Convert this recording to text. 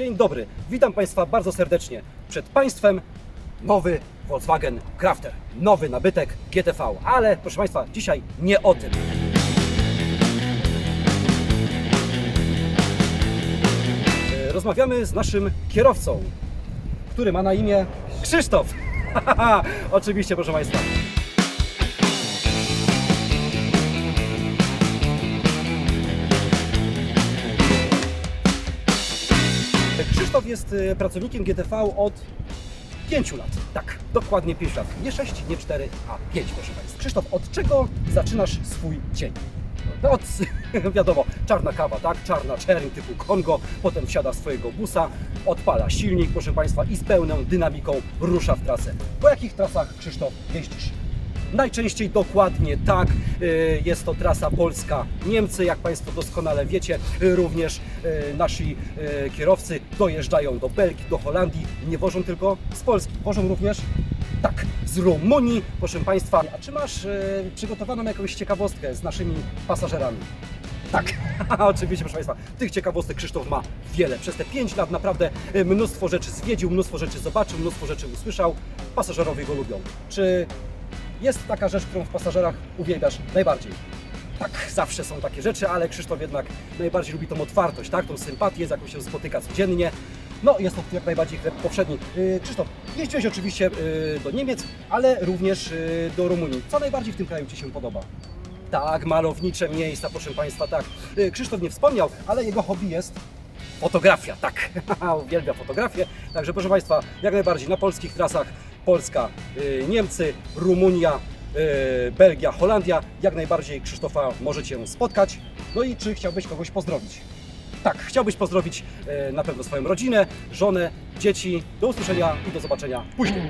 Dzień dobry, witam Państwa bardzo serdecznie. Przed Państwem nowy Volkswagen Crafter, nowy nabytek GTV, ale proszę Państwa, dzisiaj nie o tym. E, Rozmawiamy z naszym kierowcą, który ma na imię Krzysztof. Oczywiście, proszę Państwa. Krzysztof jest e, pracownikiem GTV od 5 lat. Tak, dokładnie 5 lat. Nie 6, nie 4, a 5, proszę Państwa. Krzysztof, od czego zaczynasz swój dzień? No Od, wiadomo, czarna kawa, tak? Czarna czerń typu Kongo, potem wsiada swojego busa, odpala silnik, proszę Państwa, i z pełną dynamiką rusza w trasę. Po jakich trasach, Krzysztof, jeździsz? Najczęściej dokładnie tak. y, Jest to trasa Polska-Niemcy. Jak Państwo doskonale wiecie, y, również y, nasi kierowcy dojeżdżają do Belgii, do Holandii. Nie wożą tylko z Polski, wożą również tak, z Rumunii, proszę Państwa. A czy masz przygotowaną jakąś ciekawostkę z naszymi pasażerami? Tak, oczywiście, proszę Państwa, tych ciekawostek Krzysztof ma wiele. Przez te 5 lat naprawdę mnóstwo rzeczy zwiedził, mnóstwo rzeczy zobaczył, mnóstwo rzeczy usłyszał. Pasażerowie go lubią. Czy jest taka rzecz, którą w pasażerach uwielbiasz najbardziej? Tak, zawsze są takie rzeczy, ale Krzysztof jednak najbardziej lubi tą otwartość, tak? tą sympatię, z jaką się spotyka codziennie. No, jest to jak najbardziej chleb powszedni. Yy, Krzysztof, jeździłeś oczywiście yy, do Niemiec, ale również yy, do Rumunii. Co najbardziej w tym kraju Ci się podoba? Tak, malownicze miejsca, proszę Państwa, tak. Yy, Krzysztof nie wspomniał, ale jego hobby jest fotografia, tak. Uwielbia fotografię. Także proszę Państwa, jak najbardziej na polskich trasach Polska, y, Niemcy, Rumunia, y, Belgia, Holandia. Jak najbardziej Krzysztofa możecie spotkać. No i czy chciałbyś kogoś pozdrowić? Tak, chciałbyś pozdrowić y, na pewno swoją rodzinę, żonę, dzieci. Do usłyszenia i do zobaczenia później.